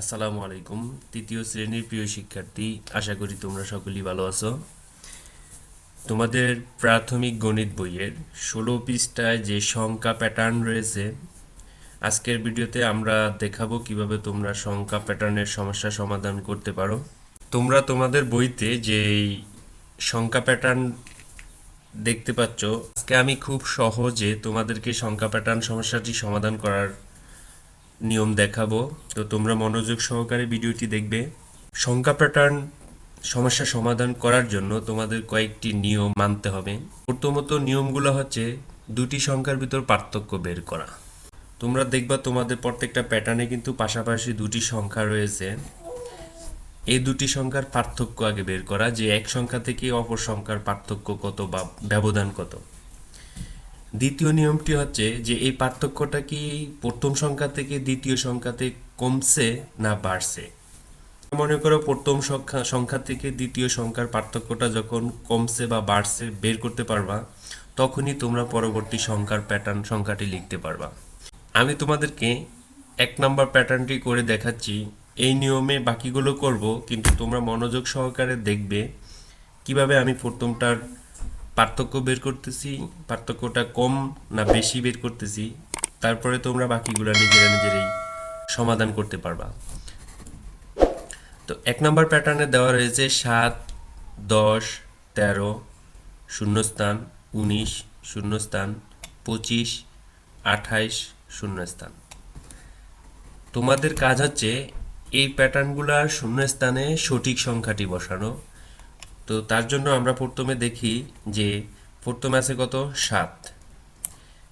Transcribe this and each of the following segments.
আসসালামু আলাইকুম। তৃতীয় শ্রেণির প্রিয় শিক্ষার্থী, আশা করি তোমরা সকলেই ভালো আছো। তোমাদের প্রাথমিক গণিত বইয়ের ষোলো পৃষ্ঠায় যে সংখ্যা প্যাটার্ন রয়েছে, আজকের ভিডিওতে আমরা দেখাবো কীভাবে তোমরা সংখ্যা প্যাটার্নের সমস্যা সমাধান করতে পারো। তোমরা তোমাদের বইতে যে সংখ্যা প্যাটার্ন দেখতে পাচ্ছ, আজকে আমি খুব সহজে তোমাদেরকে সংখ্যা প্যাটার্ন সমস্যাটি সমাধান করার নিয়ম দেখাবো। তো তোমরা মনোযোগ সহকারে ভিডিওটি দেখবে। সংখ্যা প্যাটার্ন সমস্যা সমাধান করার জন্য তোমাদের কয়েকটি নিয়ম মানতে হবে। প্রথমত নিয়মগুলো হচ্ছে দুটি সংখ্যার ভিতর পার্থক্য বের করা। তোমরা দেখবা তোমাদের প্রত্যেকটা প্যাটার্নে কিন্তু পাশাপাশি দুটি সংখ্যা রয়েছে। এই দুটি সংখ্যার পার্থক্য আগে বের করা যে এক সংখ্যা থেকে অপর সংখ্যার পার্থক্য কত বা ব্যবধান কত। দ্বিতীয় নিয়মটি হচ্ছে যে এই পার্থক্যটা কি প্রথম সংখ্যা থেকে দ্বিতীয় সংখ্যাতে কমছে না বাড়ছে? মনে করো প্রথম সংখ্যা সংখ্যা থেকে দ্বিতীয় সংখ্যার পার্থক্যটা যখন কমছে বা বাড়ছে, বের করতে পারবা, তখনই তোমরা পরবর্তী সংখ্যার প্যাটার্ন সংখ্যাটি লিখতে পারবা। আমি তোমাদেরকে এক নম্বর প্যাটার্নটি করে দেখাচ্ছি। এই নিয়মে বাকিগুলো করব, কিন্তু তোমরা মনোযোগ সহকারে দেখবে কীভাবে আমি প্রথমটার পার্থক্য বের করতেছি, পার্থক্যটা কম না বেশি বের করতেছি, তারপরে তোমরা বাকিগুলো নিজেরা নিজেরাই সমাধান করতে পারবা। তো এক নম্বর প্যাটার্নে দেওয়া রয়েছে সাত, দশ, তেরো, শূন্যস্থান, উনিশ, শূন্যস্থান, পঁচিশ, আঠাইশ, শূন্যস্থান। তোমাদের কাজ হচ্ছে এই প্যাটার্নগুলোর শূন্যস্থানে সঠিক সংখ্যাটি বসানো তো তার জন্য আমরা প্রথমে দেখি যে প্রথমে আছে কত? সাত।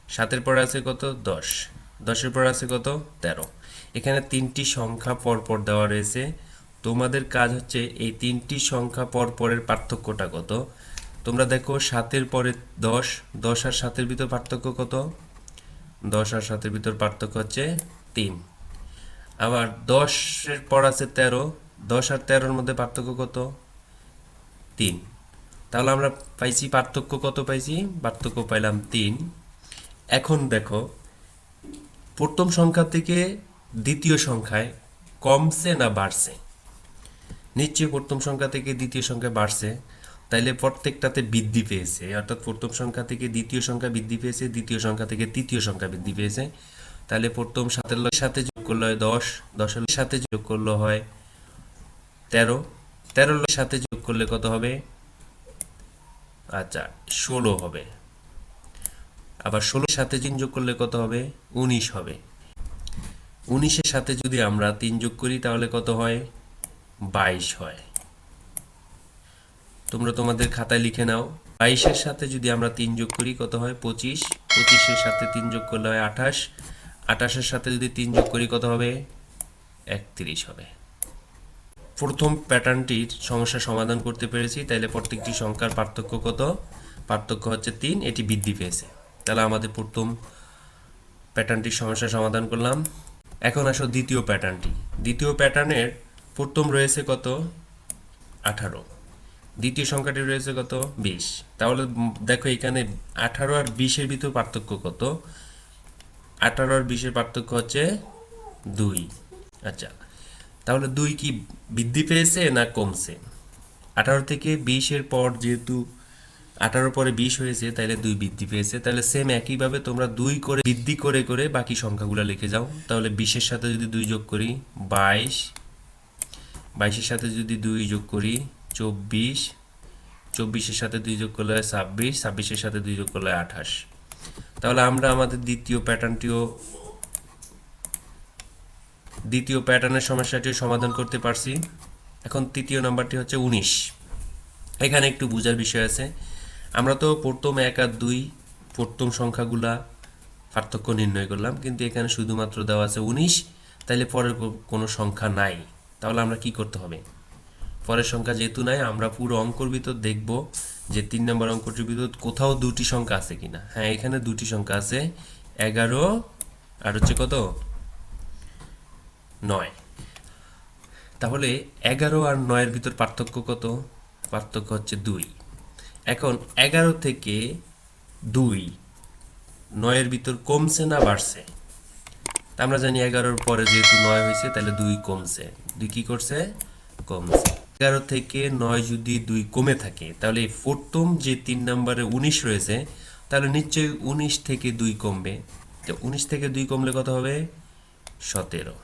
সাতের পর আছে কত? দশ। দশের পর আছে কত? তেরো। এখানে তিনটি সংখ্যা পর পর দেওয়া রয়েছে। তোমাদের কাজ হচ্ছে এই তিনটি সংখ্যা পর পরের পার্থক্যটা কত? তোমরা দেখো, সাতের পরে দশ দশ আর সাতের ভিতর পার্থক্য কত? দশ আর সাতের ভিতর পার্থক্য হচ্ছে তিন। আবার দশের পর আছে তেরো। দশ আর তেরোর মধ্যে পার্থক্য কত? তিন। তাহলে আমরা পাইছি পার্থক্য কত পাইছি? পার্থক্য পাইলাম তিন। এখন দেখো, প্রথম সংখ্যা থেকে দ্বিতীয় সংখ্যায় কমছে না বাড়ছে? নিশ্চয়ই প্রথম সংখ্যা থেকে দ্বিতীয় সংখ্যা বাড়ছে। তাইলে প্রত্যেকটাতে বৃদ্ধি পেয়েছে। অর্থাৎ প্রথম সংখ্যা থেকে দ্বিতীয় সংখ্যা বৃদ্ধি পেয়েছে, দ্বিতীয় সংখ্যা থেকে তৃতীয় সংখ্যা বৃদ্ধি পেয়েছে। তাহলে প্রথম সাতের সাথে যোগ করলে হয় দশ, দশের সাথে যোগ করলে হয় তেরো। তেরোর সাথে যোগ করলে কত হবে? আচ্ছা ষোলো হবে। আবার ষোলোর সাথে তিন যোগ করলে কত হবে? উনিশ হবে। উনিশের সাথে যদি আমরা তিন যোগ করি, তাহলে কত হয়? বাইশ হয়। তোমরা তোমাদের খাতায় লিখে নাও। বাইশের সাথে যদি আমরা তিন যোগ করি, কত হয়? পঁচিশ। পঁচিশের সাথে তিন যোগ করলে হয় আঠাশ। আঠাশের সাথে যদি তিন যোগ করি, কত হবে? একত্রিশ হবে। প্রথম প্যাটার্নটির সমস্যা সমাধান করতে পেরেছি। তাহলে প্রত্যেকটি সংখ্যার পার্থক্য কত? পার্থক্য হচ্ছে তিন, এটি বৃদ্ধি পেয়েছে। তাহলে আমাদের প্রথম প্যাটার্নটির সমস্যা সমাধান করলাম। এখন আসো দ্বিতীয় প্যাটার্নটি। দ্বিতীয় প্যাটার্নের প্রথম রয়েছে কত? আঠারো। দ্বিতীয় সংখ্যাটি রয়েছে কত? বিশ। তাহলে দেখো এখানে আঠারো আর বিশের ভিতর পার্থক্য কত? আঠারো আর বিশের পার্থক্য হচ্ছে দুই। আচ্ছা তাহলে দুই কি বৃদ্ধি পেয়েছে না কমছে? আঠারো থেকে বিশের পর যেহেতু আঠারো পরে বিশ হয়েছে তাহলে দুই বৃদ্ধি পেয়েছে। তাহলে সেম একইভাবে তোমরা দুই করে বৃদ্ধি করে করে বাকি সংখ্যাগুলো লিখে যাও। তাহলে বিশের সাথে যদি দুই যোগ করি বাইশ, বাইশের সাথে যদি দুই যোগ করি চব্বিশ, চব্বিশের সাথে দুই যোগ করলে হয় ছাব্বিশ, ছাব্বিশের সাথে দুই যোগ করলে আঠাশ। তাহলে আমরা আমাদের দ্বিতীয় প্যাটার্নটিও দ্বিতীয় প্যাটার্নের সমস্যাটিও সমাধান করতে পারছি। এখন তৃতীয় নাম্বারটি হচ্ছে উনিশ। এখানে একটু বোঝার বিষয় আছে। আমরা তো প্রথম এক আর দুই, প্রথম সংখ্যাগুলা পার্থক্য নির্ণয় করলাম, কিন্তু এখানে শুধুমাত্র দেওয়া আছে উনিশ, তাইলে পরের কোনো সংখ্যা নাই। তাহলে আমরা কি করতে হবে? পরের সংখ্যা যেহেতু নাই, আমরা পুরো অঙ্কর ভিতর দেখব যে তিন নম্বর অঙ্কটির ভিতর কোথাও দুটি সংখ্যা আছে কিনা। হ্যাঁ এখানে দুটি সংখ্যা আছে, এগারো, আর হচ্ছে কত? নয়। তাহলে এগারো আর নয়ের ভিতর পার্থক্য কত? পার্থক্য হচ্ছে দুই। এখন এগারো থেকে দুই, নয়ের ভিতর কমছে না বাড়ছে? তা আমরা জানি এগারোর পরে যেহেতু নয় হয়েছে, তাহলে দুই কমছে। দুই কী করছে? কমছে। এগারো থেকে নয় যদি দুই কমে থাকে, তাহলে প্রথম যে তিন নম্বরে উনিশ রয়েছে, তাহলে নিশ্চয়ই উনিশ থেকে দুই কমবে। তো উনিশ থেকে দুই কমলে কত হবে? সতেরো।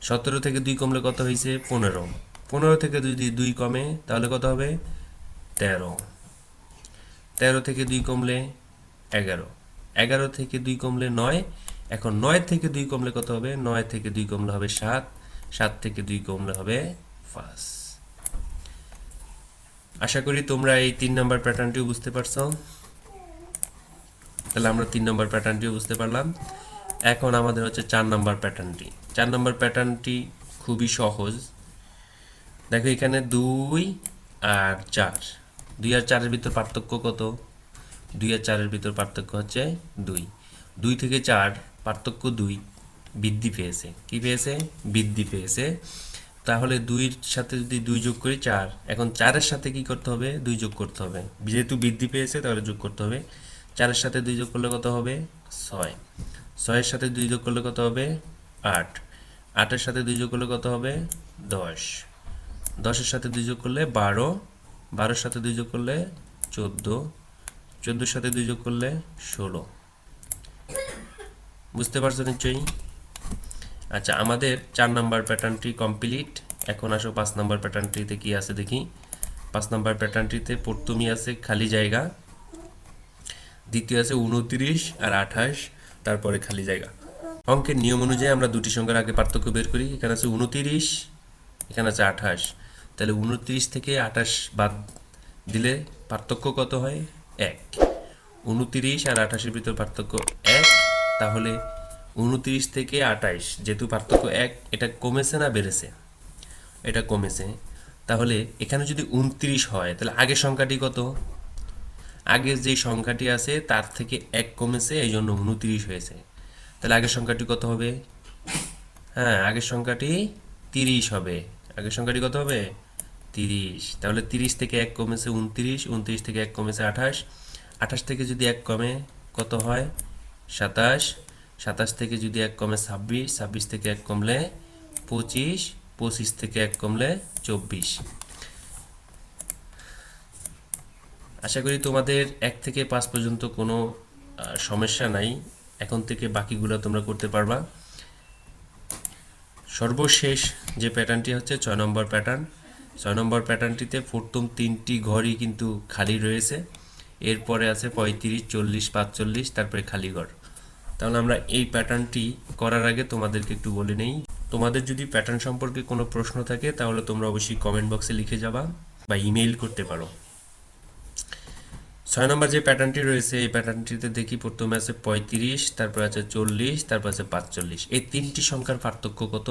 সতেরো থেকে দুই কমলে কত হয়েছে? পনেরো। পনেরো থেকে যদি দুই কমে, তাহলে কত হবে? তেরো। তেরো থেকে দুই কমলে এগারো। এগারো থেকে দুই কমলে নয়। এখন নয় থেকে দুই কমলে কত হবে? নয় থেকে দুই কমলে হবে সাত। সাত থেকে দুই কমলে হবে পাঁচ। আশা করি তোমরা এই তিন নম্বর প্যাটার্নটিও বুঝতে পারছ। তাহলে আমরা তিন নম্বর প্যাটার্নটিও বুঝতে পারলাম। এখন আমাদের হচ্ছে চার নম্বর প্যাটার্নটি চার নম্বর প্যাটার্নটি খুবই সহজ। দেখো এখানে দুই আর চার। দুই আর চারের ভিতর পার্থক্য কত? দুই আর চারের ভিতর পার্থক্য হচ্ছে দুই। দুই থেকে চার, পার্থক্য দুই। বৃদ্ধি পেয়েছে। কি পেয়েছে? বৃদ্ধি পেয়েছে। তাহলে দুইয়ের সাথে যদি দুই যোগ করি চার, এখন চারের সাথে কি করতে হবে? দুই যোগ করতে হবে। যেহেতু বৃদ্ধি পেয়েছে তাহলে যোগ করতে হবে। চারের সাথে দুই যোগ করলে কত হবে? ছয়। ছয়ের সাথে দুই যোগ করলে কত হবে? আট। আটের সাথে দুই যোগ করলে কত হবে? দশ। দশের সাথে দুই যোগ করলে বারো। বারোর সাথে দুই যোগ করলে চোদ্দ। চোদ্দোর সাথে দুই যোগ করলে ষোলো। বুঝতে পারছ নিশ্চয়ই? আচ্ছা আমাদের চার নাম্বার প্যাটার্নটি কমপ্লিট। এখন আসো পাঁচ নাম্বার প্যাটার্নটিতে কি আছে দেখি। পাঁচ নাম্বার প্যাটার্নটিতে প্রথমই আছে খালি জায়গা। দ্বিতীয় আছে উনত্রিশ আর আঠাশ। তারপরে খালি জায়গা। অঙ্কের নিয়ম অনুযায়ী আমরা দুটি সংখ্যার আগে পার্থক্য বের করি। এখানে আছে উনত্রিশ, এখানে আছে আঠাশ। তাহলে উনত্রিশ থেকে আঠাশ বাদ দিলে পার্থক্য কত হয়? এক। উনত্রিশ আর আঠাশের ভিতর পার্থক্য এক। তাহলে উনত্রিশ থেকে আঠাশ, যেহেতু পার্থক্য এক, এটা কমেছে না বেড়েছে? এটা কমেছে। তাহলে এখানে যদি উনত্রিশ হয়, তাহলে আগের সংখ্যাটি কত? আগের যে সংখ্যাটি আছে, তার থেকে এক কমেছে এই জন্য উনত্রিশ হয়েছে। তাহলে আগের সংখ্যাটি কত হবে? হ্যাঁ আগের সংখ্যাটি তিরিশ হবে। আগের সংখ্যাটি কত হবে? তিরিশ। তাহলে তিরিশ থেকে এক কমেছে উনত্রিশ উনত্রিশ থেকে এক কমেছে আঠাশ। আঠাশ থেকে যদি এক কমে, কত হয়? সাতাশ। সাতাশ থেকে যদি এক কমে ছাব্বিশ ছাব্বিশ থেকে এক কমলে পঁচিশ পঁচিশ থেকে এক কমলে চব্বিশ। আশা করি তোমাদের এক থেকে পাঁচ পর্যন্ত কোনো সমস্যা নাই। এখন থেকে বাকিগুলো তোমরা করতে পারবা। সর্বশেষ যে প্যাটার্নটি হচ্ছে ছয় নম্বর প্যাটার্ন। ছয় নম্বর প্যাটার্নটিতে প্রথম তিনটি ঘরই কিন্তু খালি রয়েছে। এরপরে আছে পঁয়ত্রিশ, চল্লিশ, পাঁচচল্লিশ, তারপরে খালি ঘর। তাহলে আমরা এই প্যাটার্নটি করার আগে তোমাদেরকে একটু বলে নেই। তোমাদের যদি প্যাটার্ন সম্পর্কে কোনো প্রশ্ন থাকে, তাহলে তোমরা অবশ্যই কমেন্ট বক্সে লিখে যাবা বা ইমেইল করতে পারো। ছয় নম্বর যে প্যাটার্নটি রয়েছে, এই প্যাটার্নটিতে দেখি প্রথমে আছে পঁয়ত্রিশ, তারপর আছে চল্লিশ, তারপর আছে পাঁচচল্লিশ। এই তিনটি সংখ্যার পার্থক্য কত?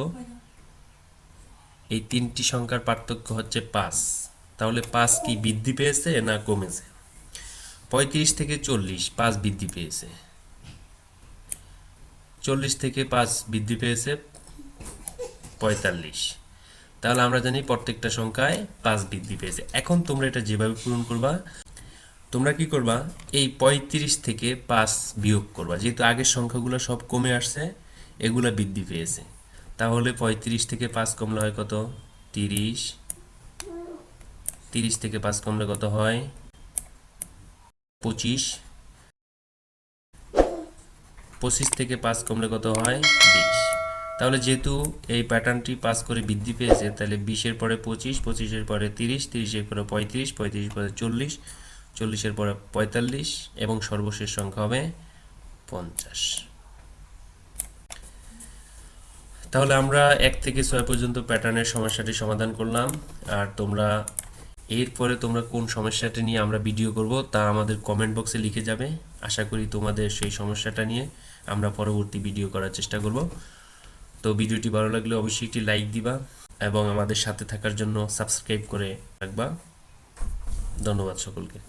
এই তিনটি সংখ্যার পার্থক্য হচ্ছে পাঁচ। তাহলে পাঁচ কি বৃদ্ধি পেয়েছে না কমেছে? পঁয়ত্রিশ থেকে চল্লিশ, পাঁচ বৃদ্ধি পেয়েছে। চল্লিশ থেকে পাঁচ বৃদ্ধি পেয়েছে পঁয়তাল্লিশ। তাহলে আমরা জানি প্রত্যেকটা সংখ্যায় পাঁচ বৃদ্ধি পেয়েছে। এখন তোমরা এটা যেভাবে পূরণ করবা তোমরা কি করবা? এই পঁয়ত্রিশ থেকে পাঁচ বিয়োগ করবা। যেহেতু আগের সংখ্যাগুলো সব কমে আসছে, এগুলা বৃদ্ধি পেয়েছে। তাহলে পঁয়ত্রিশ থেকে পাঁচ কমলে হয় কত? তিরিশ। তিরিশ থেকে পাঁচ কমলে কত হয়? পঁচিশ। পঁচিশ থেকে পাঁচ কমলে কত হয়? বিশ। তাহলে যেহেতু এই প্যাটার্নটি পাস করে বৃদ্ধি পেয়েছে, তাহলে বিশের পরে পঁচিশ, পঁচিশের পরে তিরিশ, তিরিশের পরে পঁয়ত্রিশ পঁয়ত্রিশ পরে চল্লিশ চল্লিশের পরে পঁয়তাল্লিশ এবং সর্বশেষ সংখ্যা হবে পঞ্চাশ। তাহলে আমরা এক থেকে ছয় পর্যন্ত প্যাটার্নের সমস্যাটি সমাধান করলাম। আর তোমরা, এরপরে তোমরা কোন সমস্যাটা নিয়ে আমরা ভিডিও করব তা আমাদের কমেন্ট বক্সে লিখে যাবে। আশা করি তোমাদের সেই সমস্যাটা নিয়ে আমরা পরবর্তী ভিডিও করার চেষ্টা করব। তো ভিডিওটি ভালো লাগলে অবশ্যই একটি লাইক দিবা এবং আমাদের সাথে থাকার জন্য সাবস্ক্রাইব করে রাখবা। ধন্যবাদ সকলকে।